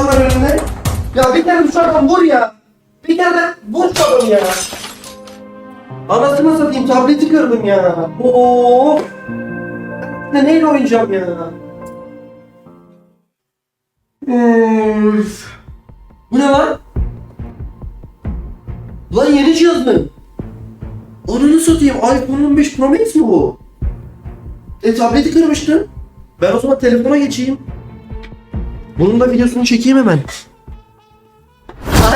Adam var önünde. Ya bir kere şu adam vur ya. Bir kere de vur şu adamı ya. Anasını satayım tableti kırdım ya. Oo. Ne neyle oynayacağım ya? Üf. Bu ne lan? Lan yeni cihaz mı? Ananı satayım iPhone 15 Pro Max mi bu? E tableti kırmıştım. Ben o zaman telefona geçeyim. Bunun da videosunu çekeyim hemen.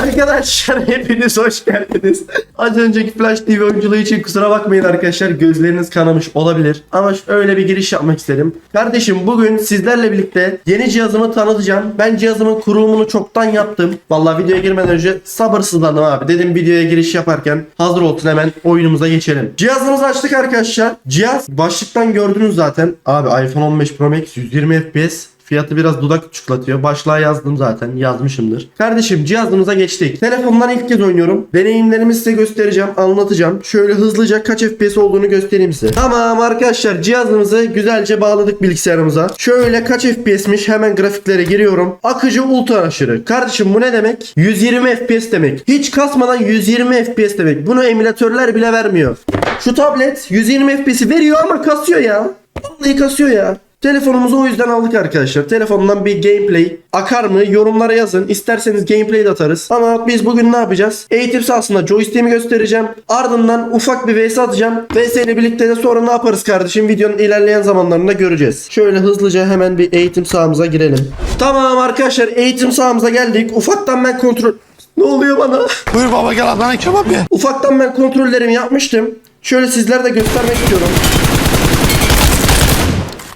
Arkadaşlar hepiniz hoş geldiniz. Az önceki Flash TV oyunculuğu için kusura bakmayın arkadaşlar gözleriniz kanamış olabilir. Ama öyle bir giriş yapmak istedim. Kardeşim bugün sizlerle birlikte yeni cihazımı tanıtacağım. Ben cihazımın kurulumunu çoktan yaptım. Vallahi videoya girmeden önce sabırsızlandım abi. Dedim videoya giriş yaparken hazır olsun hemen oyunumuza geçelim. Cihazımızı açtık arkadaşlar. Cihaz başlıktan gördünüz zaten. Abi iPhone 15 Pro Max 120 FPS Fiyatı biraz dudak uçuklatıyor. Başlığa yazdım zaten. Yazmışımdır. Kardeşim cihazımıza geçtik. Telefondan ilk kez oynuyorum. Deneyimlerimi size göstereceğim. Anlatacağım. Şöyle hızlıca kaç FPS olduğunu göstereyim size. Tamam arkadaşlar cihazımızı güzelce bağladık bilgisayarımıza. Şöyle kaç FPS'miş hemen grafiklere giriyorum. Akıcı ultra aşırı. Kardeşim bu ne demek? 120 FPS demek. Hiç kasmadan 120 FPS demek. Bunu emülatörler bile vermiyor. Şu tablet 120 FPS'i veriyor ama kasıyor ya. Vallahi kasıyor ya. Telefonumuzu o yüzden aldık arkadaşlar. Telefondan bir gameplay akar mı yorumlara yazın. İsterseniz gameplay de atarız. Ama biz bugün ne yapacağız? Eğitim sahasında joystick'imi göstereceğim. Ardından ufak bir vs atacağım. VS ile birlikte de sonra ne yaparız kardeşim? Videonun ilerleyen zamanlarında göreceğiz. Şöyle hızlıca hemen bir eğitim sahamıza girelim. Tamam arkadaşlar eğitim sahamıza geldik. Ufaktan ben kontrol... Ne oluyor bana? Buyur baba gel Adana kebap ye. Ufaktan ben kontrollerimi yapmıştım. Şöyle sizlere de göstermek istiyorum.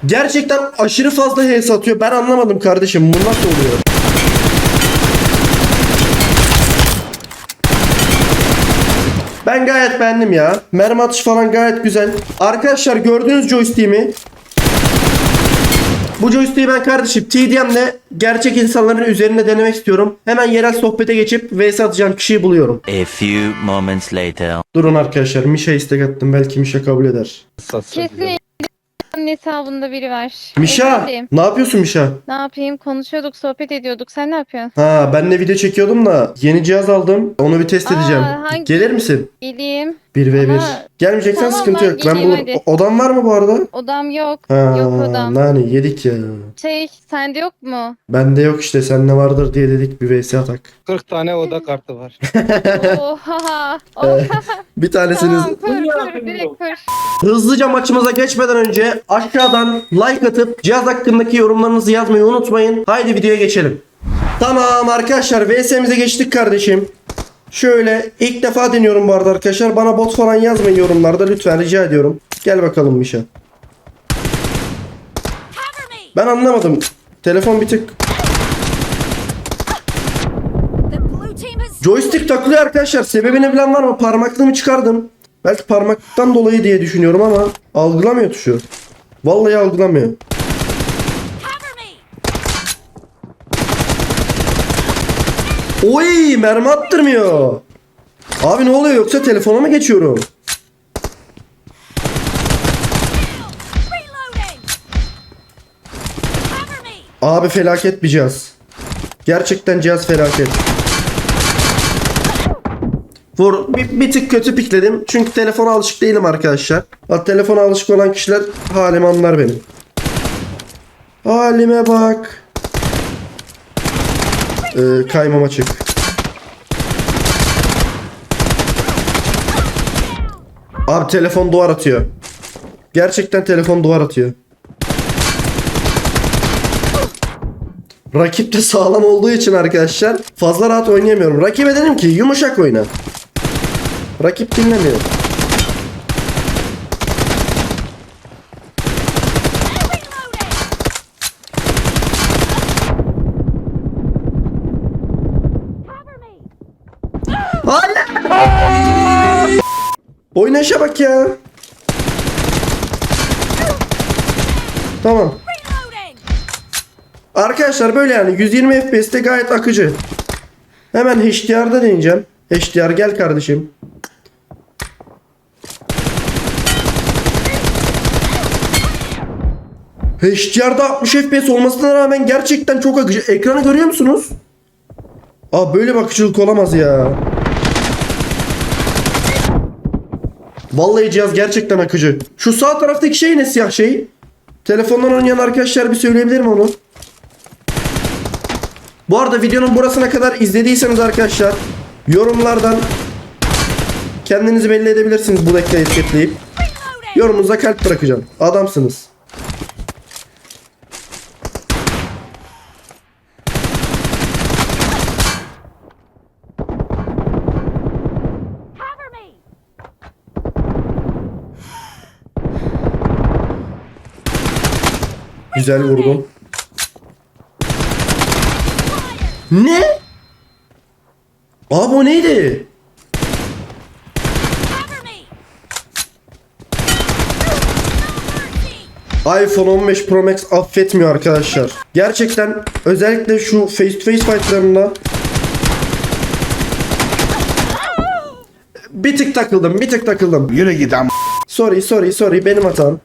Gerçekten aşırı fazla HS atıyor. Ben anlamadım kardeşim. Bu nasıl oluyor? Ben gayet beğendim ya. Mermi atışı falan gayet güzel. Arkadaşlar gördüğünüz joystick'imi bu joystick'i ben kardeşim TDM'le gerçek insanların üzerinde denemek istiyorum. Hemen yerel sohbete geçip vs atacağım kişiyi buluyorum. A few moments later. Durun arkadaşlar Mişa istek attım belki Mişa kabul eder. Kesin hesabında biri var. Mişa Efendim, ne yapıyorsun Mişa? Ne yapayım? Konuşuyorduk, sohbet ediyorduk. Sen ne yapıyorsun? Ha ben de video çekiyordum da yeni cihaz aldım. Onu bir test Aa, edeceğim. hangi- Gelir misin? Geleyim. 1v1. Ama- Gelmeyeceksen Tamam, sıkıntı ben yok. Ben geleyim bulurum. hadi. O- Odan var mı bu arada? Odam yok. Ha, Yok odam. Nani yedik ya. Şey, sende yok mu? Bende yok işte sen ne vardır diye dedik bir vs atak. 40 tane oda kartı var. Oha. Oha. Bir tanesiniz tamam, direkt. Hızlıca maçımıza geçmeden önce aşağıdan like atıp cihaz hakkındaki yorumlarınızı yazmayı unutmayın. Haydi videoya geçelim. Tamam arkadaşlar VS'mize geçtik kardeşim. Şöyle ilk defa deniyorum bu arada arkadaşlar. Bana bot falan yazmayın yorumlarda lütfen rica ediyorum. Gel bakalım Mişa. Ben anlamadım. Telefon bir tık Joystick takılıyor arkadaşlar. Sebebini bilen var mı? Parmaklığımı çıkardım. Belki parmaktan dolayı diye düşünüyorum ama algılamıyor tuşu. Vallahi algılamıyor. Oy mermi attırmıyor. Abi ne oluyor yoksa telefona mı geçiyorum? Abi felaket bir cihaz. Gerçekten cihaz felaket. Vur bir, bir tık kötü pikledim. Çünkü telefona alışık değilim arkadaşlar. Bak telefona alışık olan kişiler halimi anlar benim. Halime bak. Ee, kaymam açık. Abi telefon duvar atıyor. Gerçekten telefon duvar atıyor. Rakip de sağlam olduğu için arkadaşlar fazla rahat oynayamıyorum. Rakibe dedim ki yumuşak oyna. Rakip dinlemiyor. Oynayışa bak ya. Tamam. Arkadaşlar böyle yani 120 FPS'te gayet akıcı. Hemen HDR'da deneyeceğim. HDR gel kardeşim. HDR'da 60 FPS olmasına rağmen gerçekten çok akıcı. Ekranı görüyor musunuz? Aa böyle bir akıcılık olamaz ya. Vallahi cihaz gerçekten akıcı. Şu sağ taraftaki şey ne siyah şey? Telefondan oynayan arkadaşlar bir söyleyebilir mi onu? Bu arada videonun burasına kadar izlediyseniz arkadaşlar yorumlardan kendinizi belli edebilirsiniz bu dakikayı etiketleyip. Yorumunuza kalp bırakacağım. Adamsınız. Güzel vurdum. Ne? Abi o neydi? İPhone 15 Pro Max affetmiyor arkadaşlar. Gerçekten özellikle şu face to face fightlarında bir tık takıldım, bir tık takıldım. Yürü git am. Sorry, sorry, sorry benim hatam.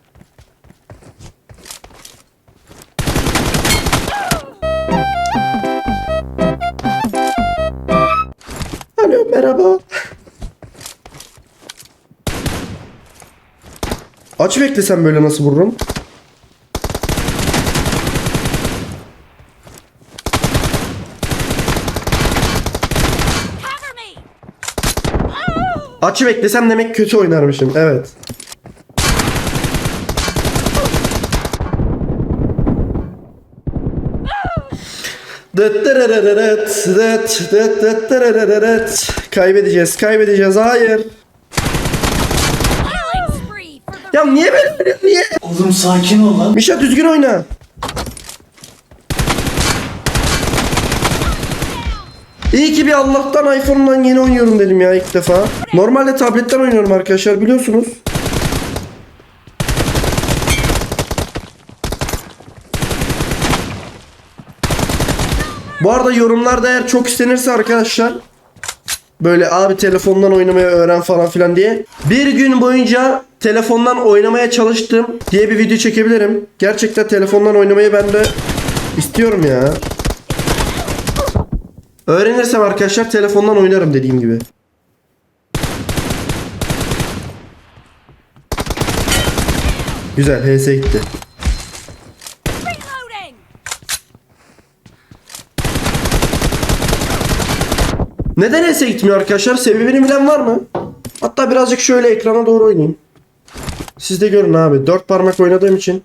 Merhaba. Aç beklesem böyle nasıl vururum? Me! Açı beklesem demek kötü oynarmışım. Evet. Kaybedeceğiz, kaybedeceğiz. Hayır. Ya niye böyle niye? Oğlum sakin ol lan. Mişa düzgün oyna. İyi ki bir Allah'tan iPhone'dan yeni oynuyorum dedim ya ilk defa. Normalde tabletten oynuyorum arkadaşlar biliyorsunuz. Bu arada yorumlarda eğer çok istenirse arkadaşlar böyle abi telefondan oynamayı öğren falan filan diye bir gün boyunca telefondan oynamaya çalıştım diye bir video çekebilirim. Gerçekten telefondan oynamayı ben de istiyorum ya. Öğrenirsem arkadaşlar telefondan oynarım dediğim gibi. Güzel HS gitti. Neden HS gitmiyor arkadaşlar? Sebebini bilen var mı? Hatta birazcık şöyle ekrana doğru oynayayım. Siz de görün abi. Dört parmak oynadığım için.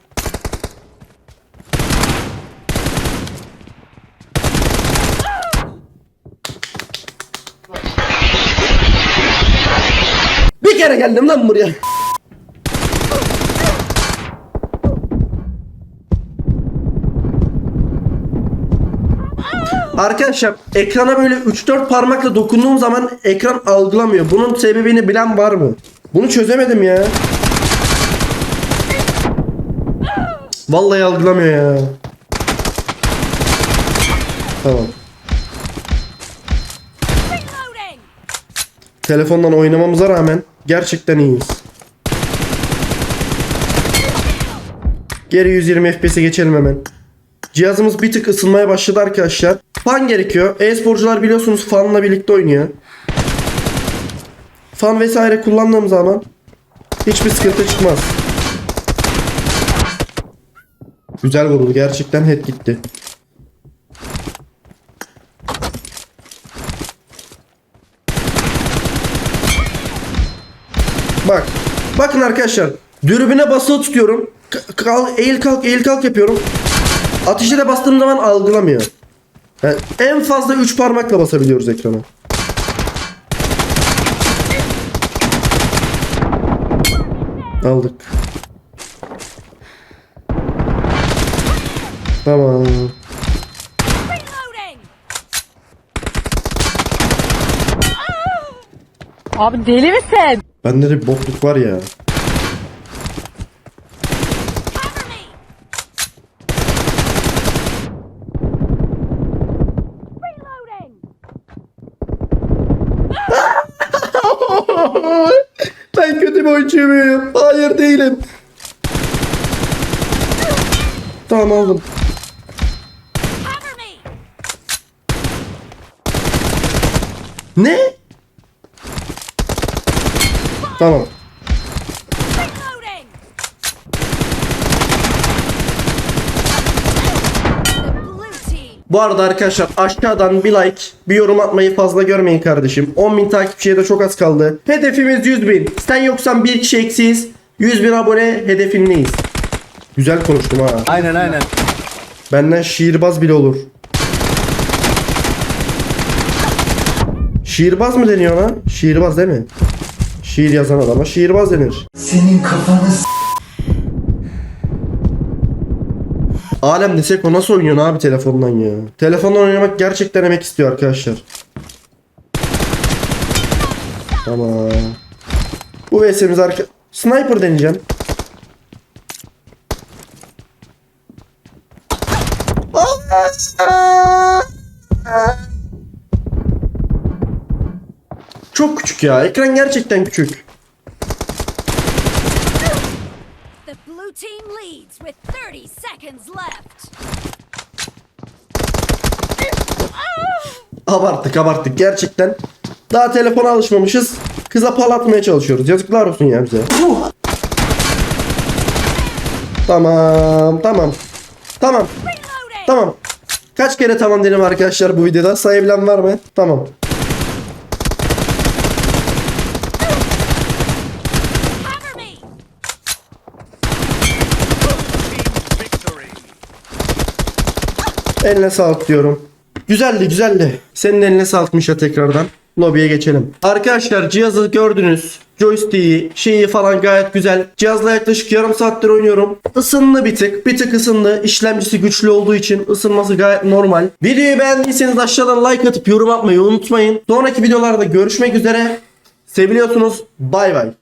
Bir kere geldim lan buraya. Arkadaşlar ekrana böyle 3-4 parmakla dokunduğum zaman ekran algılamıyor. Bunun sebebini bilen var mı? Bunu çözemedim ya. Vallahi algılamıyor ya. Tamam. Telefondan oynamamıza rağmen gerçekten iyiyiz. Geri 120 FPS'e geçelim hemen. Cihazımız bir tık ısınmaya başladı arkadaşlar. Fan gerekiyor. E-sporcular biliyorsunuz fanla birlikte oynuyor. Fan vesaire kullandığım zaman hiçbir sıkıntı çıkmaz. Güzel vuruldu. Gerçekten head gitti. Bak. Bakın arkadaşlar. Dürbüne basılı tutuyorum. K- kal, eğil kalk eğil kalk yapıyorum. Ateşe de bastığım zaman algılamıyor. Yani en fazla 3 parmakla basabiliyoruz ekrana. Aldık. Tamam. Abi deli misin? Bende de bir bokluk var ya. Oyuncuyum. Hayır değilim. Tamam aldım. Ne? Tamam. Bu arada arkadaşlar aşağıdan bir like, bir yorum atmayı fazla görmeyin kardeşim. 10.000 takipçiye de çok az kaldı. Hedefimiz 100.000. Sen yoksan bir kişi eksiyiz. 100.000 abone hedefindeyiz. Güzel konuştum ha. Aynen aynen. Benden şiirbaz bile olur. Şiirbaz mı deniyor ona? Şiirbaz değil mi? Şiir yazan adama şiirbaz denir. Senin kafanı Alem desek o nasıl oynuyor abi telefondan ya? Telefondan oynamak gerçekten emek istiyor arkadaşlar. Tamam. Bu VS'miz arka... Sniper deneyeceğim. Çok küçük ya. Ekran gerçekten küçük. Seconds left. Abarttık abarttık gerçekten. Daha telefona alışmamışız. Kıza parlatmaya çalışıyoruz. Yazıklar olsun ya bize. Tamam tamam. Tamam tamam. Kaç kere tamam dedim arkadaşlar bu videoda. Sayabilen var mı? Tamam. Eline sağlık diyorum. Güzeldi güzeldi. Senin eline sağlık Mişa tekrardan. Lobiye geçelim. Arkadaşlar cihazı gördünüz. Joystick'i, şeyi falan gayet güzel. Cihazla yaklaşık yarım saattir oynuyorum. Isındı bir tık. Bir tık ısındı. İşlemcisi güçlü olduğu için ısınması gayet normal. Videoyu beğendiyseniz aşağıdan like atıp yorum atmayı unutmayın. Sonraki videolarda görüşmek üzere. Seviliyorsunuz. Bay bay.